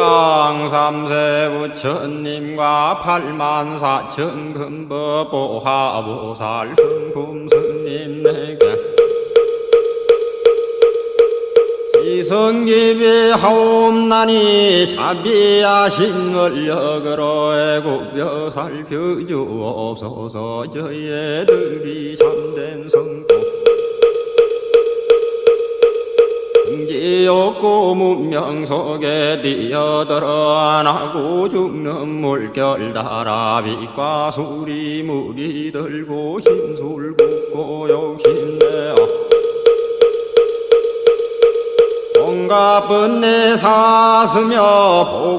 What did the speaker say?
왕 삼세 부처님과 팔만 사천 금법 보하보살 성품 스님 내게 지성기비 하옵나니 자비하신 원력으로 애굽여 살펴주옵소서 저희들이 참된 성도 공 지없고 문명 속에 뛰어들어 나고 죽는 물결 달아 빛과 소리 물이 들고 신술 굽고 욕심내어 온갖 번뇌 사스며 보고